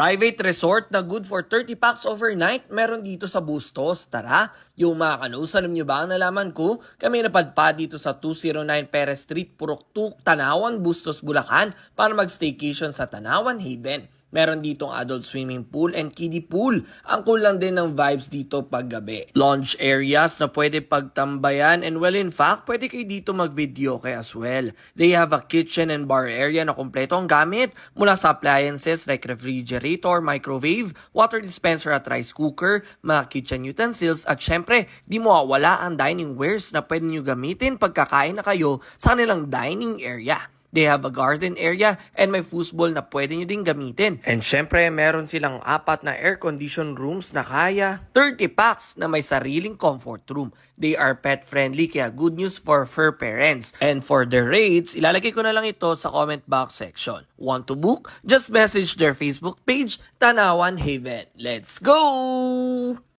Private resort na good for 30 packs overnight meron dito sa Bustos. Tara, yung mga kanus, alam nyo ba ang nalaman ko? Kami napadpad dito sa 209 Perez Street, Purok 2, Tanawan, Bustos, Bulacan para mag-staycation sa Tanawan Haven. Meron ditong adult swimming pool and kiddie pool. Ang cool lang din ng vibes dito paggabi. Lounge areas na pwede pagtambayan and well in fact, pwede kayo dito mag-video kay as well. They have a kitchen and bar area na kompleto ang gamit mula sa appliances like refrigerator, microwave, water dispenser at rice cooker, mga kitchen utensils at syempre, di mo wala ang dining wares na pwede nyo gamitin pagkakain na kayo sa kanilang dining area. They have a garden area and may foosball na pwede nyo din gamitin. And syempre, meron silang apat na air-conditioned rooms na kaya 30 packs na may sariling comfort room. They are pet-friendly kaya good news for fur parents. And for the rates, ilalagay ko na lang ito sa comment box section. Want to book? Just message their Facebook page, Tanawan Haven. Let's go!